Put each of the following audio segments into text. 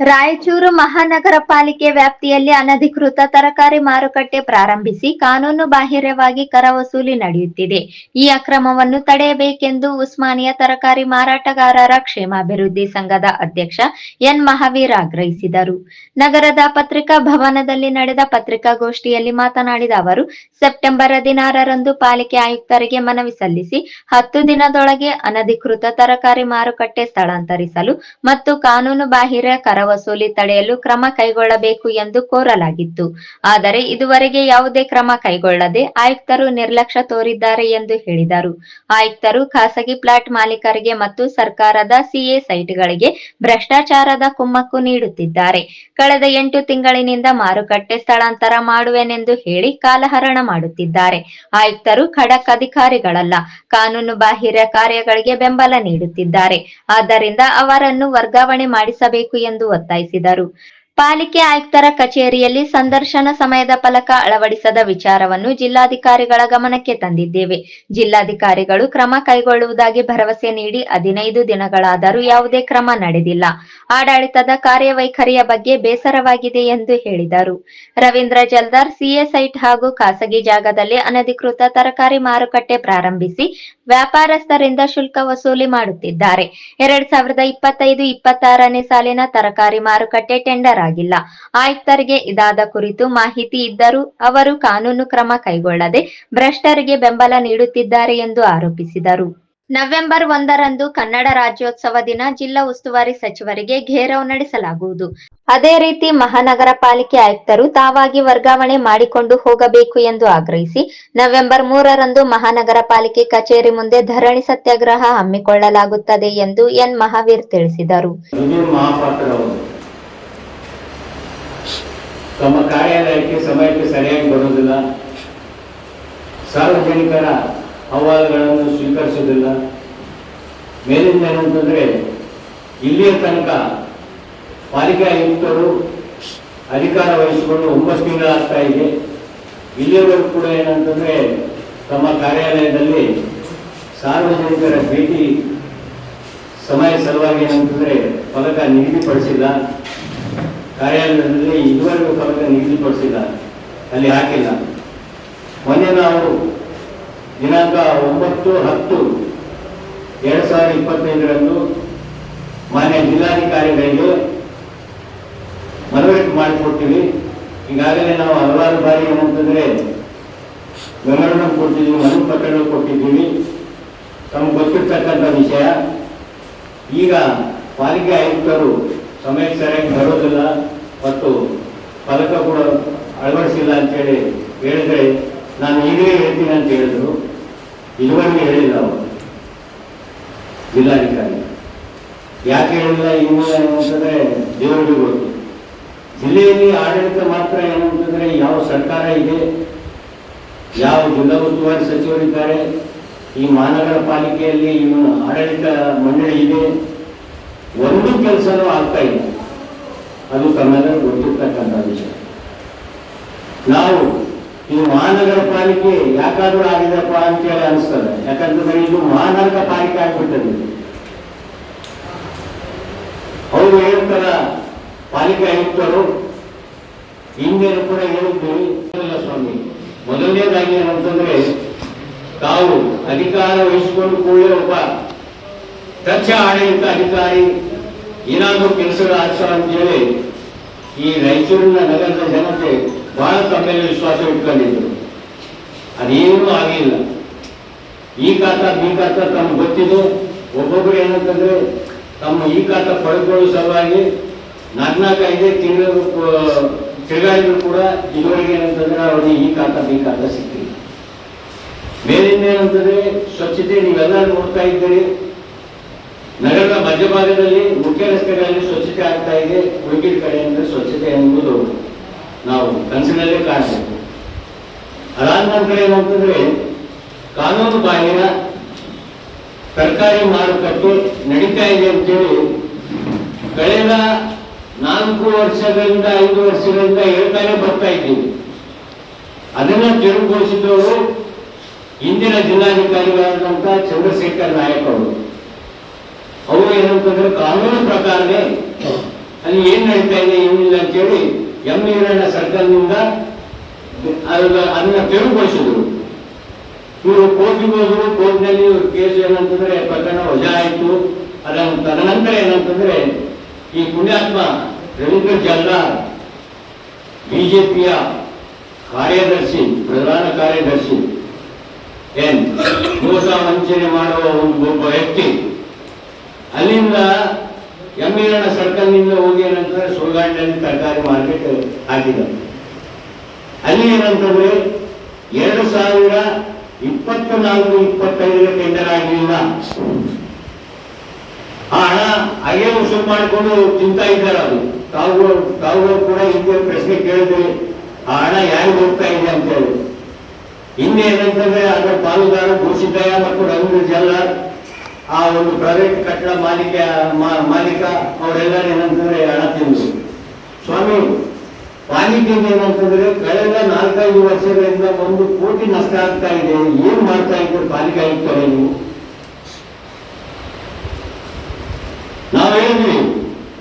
ರಾಯಚೂರು ಮಹಾನಗರ ಪಾಲಿಕೆ ವ್ಯಾಪ್ತಿಯಲ್ಲಿ ಅನಧಿಕೃತ ತರಕಾರಿ ಮಾರುಕಟ್ಟೆ ಪ್ರಾರಂಭಿಸಿ ಕಾನೂನು ಬಾಹಿರವಾಗಿ ಕರ ವಸೂಲಿ ನಡೆಯುತ್ತಿದೆ. ಈ ಅಕ್ರಮವನ್ನು ತಡೆಯಬೇಕೆಂದು ಉಸ್ಮಾನಿಯಾ ತರಕಾರಿ ಮಾರಾಟಗಾರರ ಕ್ಷೇಮಾಭಿವೃದ್ಧಿ ಸಂಘದ ಅಧ್ಯಕ್ಷ ಎನ್ ಮಹಾವೀರ್ ಆಗ್ರಹಿಸಿದರು. ನಗರದ ಪತ್ರಿಕಾ ಭವನದಲ್ಲಿ ನಡೆದ ಪತ್ರಿಕಾಗೋಷ್ಠಿಯಲ್ಲಿ ಮಾತನಾಡಿದ ಅವರು, ಸೆಪ್ಟೆಂಬರ್ ಹದಿನಾರರಂದು ಪಾಲಿಕೆ ಆಯುಕ್ತರಿಗೆ ಮನವಿ ಸಲ್ಲಿಸಿ ಹತ್ತು ದಿನದೊಳಗೆ ಅನಧಿಕೃತ ತರಕಾರಿ ಮಾರುಕಟ್ಟೆ ಸ್ಥಳಾಂತರಿಸಲು ಮತ್ತು ಕಾನೂನು ಬಾಹಿರ ಕರ ವಸೂಲಿ ತಡೆಯಲು ಕ್ರಮ ಕೈಗೊಳ್ಳಬೇಕು ಎಂದು ಕೋರಲಾಗಿತ್ತು. ಆದರೆ ಇದುವರೆಗೆ ಯಾವುದೇ ಕ್ರಮ ಕೈಗೊಳ್ಳದೆ ಆಯುಕ್ತರು ನಿರ್ಲಕ್ಷ್ಯ ತೋರಿದ್ದಾರೆ ಎಂದು ಹೇಳಿದರು. ಆಯುಕ್ತರು ಖಾಸಗಿ ಪ್ಲಾಟ್ ಮಾಲೀಕರಿಗೆ ಮತ್ತು ಸರ್ಕಾರದ ಸಿಎ ಸೈಟ್ಗಳಿಗೆ ಭ್ರಷ್ಟಾಚಾರದ ಕುಮ್ಮಕ್ಕು ನೀಡುತ್ತಿದ್ದಾರೆ. ಕಳೆದ ಎಂಟು ತಿಂಗಳಿನಿಂದ ಮಾರುಕಟ್ಟೆ ಸ್ಥಳಾಂತರ ಮಾಡುವೆನೆಂದು ಹೇಳಿ ಕಾಲಹರಣ ಮಾಡುತ್ತಿದ್ದಾರೆ. ಆಯುಕ್ತರು ಖಡಕ್ ಅಧಿಕಾರಿಗಳಲ್ಲ, ಕಾನೂನು ಬಾಹಿರ ಕಾರ್ಯಗಳಿಗೆ ಬೆಂಬಲ ನೀಡುತ್ತಿದ್ದಾರೆ. ಆದ್ದರಿಂದ ಅವರನ್ನು ವರ್ಗಾವಣೆ ಮಾಡಿಸಬೇಕು ಎಂದು ಒತ್ತಾಯಿಸಿದರು. ಪಾಲಿಕೆ ಆಯುಕ್ತರ ಕಚೇರಿಯಲ್ಲಿ ಸಂದರ್ಶನ ಸಮಯದ ಫಲಕ ಅಳವಡಿಸದ ವಿಚಾರವನ್ನು ಜಿಲ್ಲಾಧಿಕಾರಿಗಳ ಗಮನಕ್ಕೆ ತಂದಿದ್ದೇವೆ. ಜಿಲ್ಲಾಧಿಕಾರಿಗಳು ಕ್ರಮ ಕೈಗೊಳ್ಳುವುದಾಗಿ ಭರವಸೆ ನೀಡಿ ಹದಿನೈದು ದಿನಗಳಾದರೂ ಯಾವುದೇ ಕ್ರಮ ನಡೆದಿಲ್ಲ. ಆಡಳಿತದ ಕಾರ್ಯವೈಖರಿಯ ಬಗ್ಗೆ ಬೇಸರವಾಗಿದೆ ಎಂದು ಹೇಳಿದರು. ರವೀಂದ್ರ ಜಲ್ದಾರ್, ಸಿಎ ಸೈಟ್ ಹಾಗೂ ಖಾಸಗಿ ಜಾಗದಲ್ಲಿ ಅನಧಿಕೃತ ತರಕಾರಿ ಮಾರುಕಟ್ಟೆ ಪ್ರಾರಂಭಿಸಿ ವ್ಯಾಪಾರಸ್ಥರಿಂದ ಶುಲ್ಕ ವಸೂಲಿ ಮಾಡುತ್ತಿದ್ದಾರೆ. ಎರಡ್ ಸಾವಿರದ ಇಪ್ಪತ್ತೈದು, ಇಪ್ಪತ್ತಾರನೇ ಸಾಲಿನ ತರಕಾರಿ ಮಾರುಕಟ್ಟೆ ಟೆಂಡರ್ ಆಗಿಲ್ಲ. ಆಯುಕ್ತರಿಗೆ ಇದಾದ ಕುರಿತು ಮಾಹಿತಿ ಇದ್ದರೂ ಅವರು ಕಾನೂನು ಕ್ರಮ ಕೈಗೊಳ್ಳದೆ ಭ್ರಷ್ಟರಿಗೆ ಬೆಂಬಲ ನೀಡುತ್ತಿದ್ದಾರೆ ಎಂದು ಆರೋಪಿಸಿದರು. ನವೆಂಬರ್ ಒಂದರಂದು ಕನ್ನಡ ರಾಜ್ಯೋತ್ಸವ ದಿನ ಜಿಲ್ಲಾ ಉಸ್ತುವಾರಿ ಸಚಿವರಿಗೆ ಘೇರಾವ್ ನಡೆಸಲಾಗುವುದು. ಅದೇ ರೀತಿ ಮಹಾನಗರ ಪಾಲಿಕೆ ಆಯುಕ್ತರು ತಾವಾಗಿ ವರ್ಗಾವಣೆ ಮಾಡಿಕೊಂಡು ಹೋಗಬೇಕು ಎಂದು ಆಗ್ರಹಿಸಿ ನವೆಂಬರ್ ಮೂರರಂದು ಮಹಾನಗರ ಪಾಲಿಕೆ ಕಚೇರಿ ಮುಂದೆ ಧರಣಿ ಸತ್ಯಾಗ್ರಹ ಹಮ್ಮಿಕೊಳ್ಳಲಾಗುತ್ತದೆ ಎಂದು ಎನ್. ಮಹಾವೀರ್ ತಿಳಿಸಿದರು. ಸಮಯಕ್ಕೆ ಸರಿಯಾಗಿ ಬರುವುದಿಲ್ಲ. ಸಾರ್ವಜನಿಕರ ಅಹವಾಲುಗಳನ್ನು ಸ್ವೀಕರಿಸುವುದಿಲ್ಲ. ಮೇಲಿಂದ ಏನಂತಂದ್ರೆ, ಇಲ್ಲಿಯ ತನಕ ಪಾಲಿಕೆ ಆಯುಕ್ತರು ಅಧಿಕಾರ ವಹಿಸಿಕೊಂಡು ಒಂಬತ್ತು ತಿಂಗಳಾಗ್ತಾ ಇದೆ. ಇಲ್ಲಿಯವರೆಗೂ ಕೂಡ ಏನಂತಂದ್ರೆ, ತಮ್ಮ ಕಾರ್ಯಾಲಯದಲ್ಲಿ ಸಾರ್ವಜನಿಕರ ಭೇಟಿ ಸಮಯ ಸಲುವಾಗಿ ಏನಂತಂದ್ರೆ ಫಲಕ ನಿಗದಿಪಡಿಸಿಲ್ಲ. ಕಾರ್ಯಾಲಯದಲ್ಲಿ ಇದುವರೆಗೂ ಫಲಕ ನಿಗದಿಪಡಿಸಿಲ್ಲ. ಅಲ್ಲಿ ಹಾಕಿಲ್ಲ. ಮೊನ್ನೆ ನಾವು ದಿನಾಂಕ ಒಂಬತ್ತು ಹತ್ತು ಎರಡು ಸಾವಿರದ ಇಪ್ಪತ್ತೈದರಂದು ಮಾನ್ಯ ಜಿಲ್ಲಾಧಿಕಾರಿಗಳಿಗೆ ಮನವರಿಕೆ ಮಾಡಿಕೊಡ್ತೀವಿ. ಈಗಾಗಲೇ ನಾವು ಹಲವಾರು ಬಾರಿ ಏನಂತಂದ್ರೆ ವಿವರಣೆ ಕೊಟ್ಟಿದ್ದೀವಿ ಮನವಿ ಪತ್ರಗಳು ಕೊಟ್ಟಿದ್ದೀವಿ. ತಮಗೆ ಗೊತ್ತಿರ್ತಕ್ಕಂಥ ವಿಷಯ. ಈಗ ಪಾಲಿಕೆ ಆಯುಕ್ತರು ಸಮಯಕ್ಕೆ ಸರಿಯಾಗಿ ಬರೋದಿಲ್ಲ. ಮತ್ತು ಫಲಕ ಕೂಡ ಅಳವಡಿಸಿಲ್ಲ ಅಂತೇಳಿ ಹೇಳಿದ್ರೆ ನಾನು ಈಗಲೇ ಹೇಳ್ತೀನಿ ಅಂತ ಹೇಳಿದ್ರು. ಇದುವರೆಗೆ ಹೇಳಿಲ್ಲ ಅವರು. ಜಿಲ್ಲಾಧಿಕಾರಿ. ಯಾಕೆ ಹೇಳಿಲ್ಲ ಏನು ಅಂತಂದ್ರೆ ದೇವರಿಗೆ ಗೊತ್ತು. ಜಿಲ್ಲೆಯಲ್ಲಿ ಆಡಳಿತ ಮಾತ್ರ ಏನು ಅಂತಂದ್ರೆ ಯಾವ ಸರ್ಕಾರ ಇದೆ, ಯಾವ ಜಿಲ್ಲಾ ಉಸ್ತುವಾರಿ ಸಚಿವರಿದ್ದಾರೆ, ಈ ಮಹಾನಗರ ಪಾಲಿಕೆಯಲ್ಲಿ ಇನ್ನು ಆಡಳಿತ ಮಂಡಳಿ ಇದೆ. ಒಂದು ಕೆಲಸನೂ ಆಗ್ತಾ ಇಲ್ಲ. ಅದು ತಮ್ಮೆಲ್ಲರೂ ಗೊತ್ತಿರ್ತಕ್ಕಂಥ ವಿಷಯ. ನಾವು ಈ ಮಹಾನಗರ ಪಾಲಿಕೆ ಯಾಕಾದ್ರೂ ಆಗಿದೆಪ್ಪ ಅಂತೇಳಿ ಅನಿಸ್ತದೆ. ಯಾಕಂತಂದ್ರೆ ಇದು ಮಹಾನಗರ ಪಾಲಿಕೆ ಆಗ್ಬಿಟ್ಟದೆ. ಅವರು ಹೇಳ್ತಾರ ಪಾಲಿಕೆ ಆಯುಕ್ತರು. ಹಿಂದೇನು ಕೂಡ ಹೇಳಿದ್ದೀವಿ ಸ್ವಾಮಿ, ಮೊದಲನೇದಾಗಿ ಏನಂತಂದ್ರೆ ತಾವು ಅಧಿಕಾರ ವಹಿಸಿಕೊಂಡು ಕೂಡಲೇ ಒಬ್ಬ ದಕ್ಷ ಆಡಳಿತ ಅಧಿಕಾರಿ ಏನಾದರೂ ಕೆಲಸಗಳು ಅಂತ ಅಂತೇಳಿ ಈ ರಾಯಚೂರಿನ ನಗರದ ಜನತೆ ಬಹಳ ತಮ್ಮ ವಿಶ್ವಾಸ ಇಟ್ಕೊಂಡಿದ್ರು ಅದೇನೂ ಆಗಿಲ್ಲ. ಈ ಕಾತ ಬಿ ಕಾತ ತಮ್ಗೆ ಗೊತ್ತಿದ್ದು ಒಬ್ಬೊಬ್ಬರು ಏನಂತಂದ್ರೆ ತಮ್ಮ ಈ ಕಾತ ಪಡೆದುಕೊಳ್ಳೋ ಸಲುವಾಗಿ ನಾಲ್ಕು ಐದೇ ತಿಂಗಳು ತಿರುಗಾಡಿದ್ರು ಕೂಡ ಇದುವರೆಗೆ ಏನಂತಂದ್ರೆ ಅವ್ರಿಗೆ ಈ ಕಾತ ಬಿ ಕಾತ ಸಿಕ್ಕಿಲ್ಲ. ಮೇಲಿಂದ ಏನಂತಂದ್ರೆ ಸ್ವಚ್ಛತೆ ನೀವೆಲ್ಲ ನೋಡ್ತಾ ಇದ್ದೀರಿ. ನಗರದ ಮಧ್ಯಭಾಗದಲ್ಲಿ ಮುಖ್ಯ ರಸ್ತೆಗಳಲ್ಲಿ ಸ್ವಚ್ಛತೆ ಆಗ್ತಾ ಇದೆ. ಉಳಿದ ಕಡೆಯಿಂದ ಸ್ವಚ್ಛತೆ ಎಂಬುದು ನಾವು ಕನಸಿನಲ್ಲೇ ಕಾಣಬೇಕು. ಅದಾದ ನಂತರ ಏನಂತಂದ್ರೆ ಕಾನೂನು ಬಾಹಿರ ತರಕಾರಿ ಮಾರುಕಟ್ಟೆ ನಡೀತಾ ಇದೆ ಅಂತೇಳಿ ಕಳೆದ ನಾಲ್ಕು ವರ್ಷಗಳಿಂದ, ಐದು ವರ್ಷಗಳಿಂದ ಹೇಳ್ತಾನೆ ಬರ್ತಾ ಇದ್ದೀವಿ. ಅದನ್ನ ತೆರವುಗೊಳಿಸಿದವರು ಇಂದಿನ ಜಿಲ್ಲಾಧಿಕಾರಿಗಳಾದಂಥ ಚಂದ್ರಶೇಖರ್ ನಾಯಕ್ ಅವರು. ಅವರು ಏನಂತಂದ್ರೆ ಕಾನೂನು ಪ್ರಕಾರನೇ ಅಲ್ಲಿ ಏನ್ ನಡೀತಾ ಇದೆ ಏನಿಲ್ಲ ಅಂತೇಳಿ ಎಂ ಈರಣ್ಣ ಸರ್ಕಲ್ನಿಂದ ಅದನ್ನ ತೆರವುಗೊಳಿಸಿದ್ರು. ಇವರು ಕೋರ್ಟಿಗೆ ಹೋದ್ರು, ಕೋರ್ಟ್ನಲ್ಲಿ ಕೇಸ್ ಏನಂತಂದ್ರೆ ಪ್ರಕರಣ ವಜಾ ಆಯಿತು. ಅದರ ತದನಂತರ ಏನಂತಂದ್ರೆ ಈ ಪುಣ್ಯಾತ್ಮ ರವೀಂದ್ರ ಜಲ್ಲಾರ್, ಬಿಜೆಪಿಯ ಕಾರ್ಯದರ್ಶಿ, ಪ್ರಧಾನ ಕಾರ್ಯದರ್ಶಿ ಏನ್ ಮೋಸ ವಂಚನೆ ಮಾಡುವ ಒಂದು ಒಬ್ಬ ವ್ಯಕ್ತಿ. ಅಲ್ಲಿಂದ ಎಮ್ಮಿರಣ ಸರ್ಕಲ್ನಿಂದ ಹೋಗಿ ಏನಂತಂದ್ರೆ ಸುಳ್ಗಾಡಿನಲ್ಲಿ ತರಕಾರಿ ಮಾರ್ಕೆಟ್ ಹಾಕಿದ ಅಲ್ಲಿ ಏನಂತಂದ್ರೆ ಎರಡು ಸಾವಿರ ಇಪ್ಪತ್ತ ನಾಲ್ಕು ಇಪ್ಪತ್ತೈದರ ಟೆಂಡರ್ ಆಗಲಿಲ್ಲ ಆ ಹಣ ಹಾಗೆ ವಸೂಲ್ ಮಾಡಿಕೊಂಡು ತಿಂತಾ ಇದ್ದಾರೆ ಅದು ತಾವು ತಾವು ಕೂಡ ಹಿಂದೆ ಪ್ರಶ್ನೆ ಕೇಳಿದ್ರಿ ಆ ಹಣ ಯಾರಿಗೆ ಹೋಗ್ತಾ ಇದೆ ಅಂತ ಹೇಳಿ ಹಿಂದೆ ಏನಂತಂದ್ರೆ ಅದರ ಪಾಲುದಾರ ಘೋಷಿದ್ದಯ್ಯ ಮತ್ತು ರವೀಂದ್ರ ಜಲ್ಲಾರ್ ಆ ಒಂದು ಪ್ರೈವೇಟ್ ಕಟ್ಟಡ ಮಾಲೀಕ ಮಾಲೀಕ ಅವರೆಲ್ಲರೂ ಏನಂತಂದ್ರೆ ಹಣ ತಿಂದ್ರು ಸ್ವಾಮಿ ಪಾಲಿಕೆಗೆ ಏನಂತಂದ್ರೆ ಕಳೆದ ನಾಲ್ಕೈದು ವರ್ಷಗಳಿಂದ ಒಂದು ಕೋಟಿ ನಷ್ಟ ಆಗ್ತಾ ಇದೆ. ಏನ್ ಮಾಡ್ತಾ ಇದ್ದೀರಿ ಪಾಲಿಕೆ ಆಯುಕ್ತರೇ ನೀವು? ನಾವು ಹೇಳಿದ್ವಿ,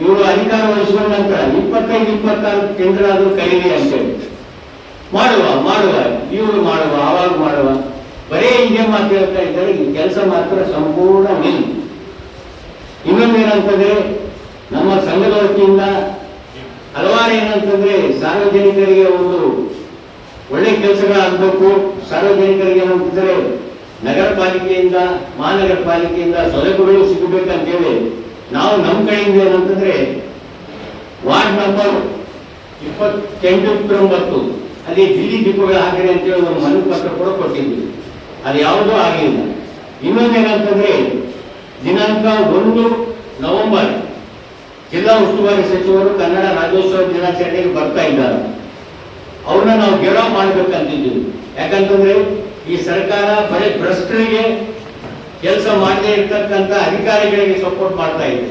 ಇವರು ಅಧಿಕಾರ ವಹಿಸಿಕೊಂಡ ನಂತರ ಇಪ್ಪತ್ತೈದು, ಇಪ್ಪತ್ತಾರು ಕೇಂದ್ರ ಆದ್ರೂ ಕೈಲಿ ಅಂತೇಳಿ. ಮಾಡುವ ಮಾಡುವ, ಇವರು ಮಾಡುವ, ಆವಾಗ ಮಾಡುವ. ಬರೇ ಹೀಗೆ ಮಾತು ಹೇಳ್ತಾ ಇದ್ದಾರೆ, ಈ ಕೆಲಸ ಮಾತ್ರ ಸಂಪೂರ್ಣ ನಿಲ್. ಇನ್ನೊಂದೇನಂತಂದ್ರೆ, ನಮ್ಮ ಸಂಘದ ವತಿಯಿಂದ ಹಲವಾರು ಏನಂತಂದ್ರೆ ಸಾರ್ವಜನಿಕರಿಗೆ ಒಂದು ಒಳ್ಳೆ ಕೆಲಸಗಳಾಗಬೇಕು ಸಾರ್ವಜನಿಕರಿಗೆ ಏನಂತಂದ್ರೆ ನಗರ ಪಾಲಿಕೆಯಿಂದ, ಮಹಾನಗರ ಪಾಲಿಕೆಯಿಂದ ಸೌಲಭ್ಯಗಳು ಸಿಗಬೇಕಂತೇಳಿ ನಾವು ನಮ್ಮ ಕಡೆಯಿಂದ ಏನಂತಂದ್ರೆ ವಾರ್ಡ್ ನಂಬರ್ ಇಪ್ಪತ್ತೆಂಟು ತೊಂಬತ್ತು, ಅಲ್ಲಿ ದಿಲ್ಲಿ ದೀಪಗಳು ಹಾಕಿದೆ ಅಂತೇಳಿ ಒಂದು ಮನವಿ ಪತ್ರ ಕೂಡ ಕೊಟ್ಟಿದ್ವಿ. ಅದು ಯಾವುದೂ ಆಗಿಲ್ಲ. ಇನ್ನೊಂದೇನಂತಂದ್ರೆ ದಿನಾಂಕ ಒಂದು ನವೆಂಬರ್, ಜಿಲ್ಲಾ ಉಸ್ತುವಾರಿ ಸಚಿವರು ಕನ್ನಡ ರಾಜ್ಯೋತ್ಸವ ದಿನಾಚರಣೆಗೆ ಬರ್ತಾ ಇದ್ದಾರೆ. ಅವ್ರನ್ನ ನಾವು ಗೆರವ್ ಮಾಡ್ಬೇಕಂತಿದ್ದೀವಿ. ಯಾಕಂತಂದ್ರೆ, ಈ ಸರ್ಕಾರ ಬರೀ ಭ್ರಷ್ಟರಿಗೆ ಕೆಲಸ ಮಾಡದೇ ಇರ್ತಕ್ಕಂಥ ಅಧಿಕಾರಿಗಳಿಗೆ ಸಪೋರ್ಟ್ ಮಾಡ್ತಾ ಇದೆ.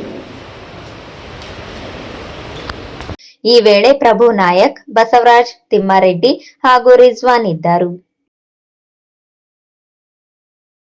ಈ ವೇಳೆ ಪ್ರಭು ನಾಯಕ್, ಬಸವರಾಜ್ ತಿಮ್ಮಾರೆಡ್ಡಿ ಹಾಗೂ ರಿಜ್ವಾನ್ ಇದ್ದರು.